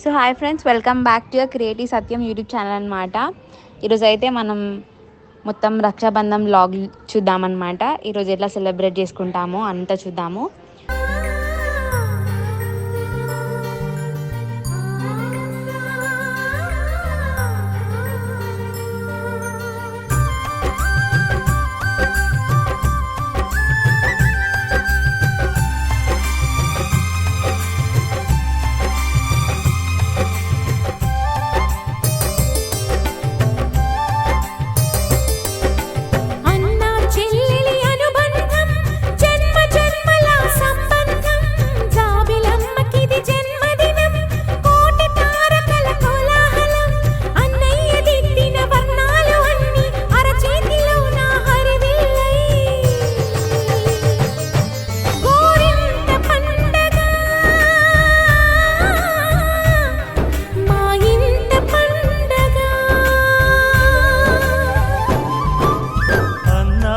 So hi friends welcome back to creative Satyam YouTube channel అనమాట ఈరోజు అయితే మనం మొత్తం రక్షాబంధం లాగ్ చూద్దామన్నమాట. ఈరోజు ఎట్లా సెలబ్రేట్ చేసుకుంటామో అంతా చూద్దాము.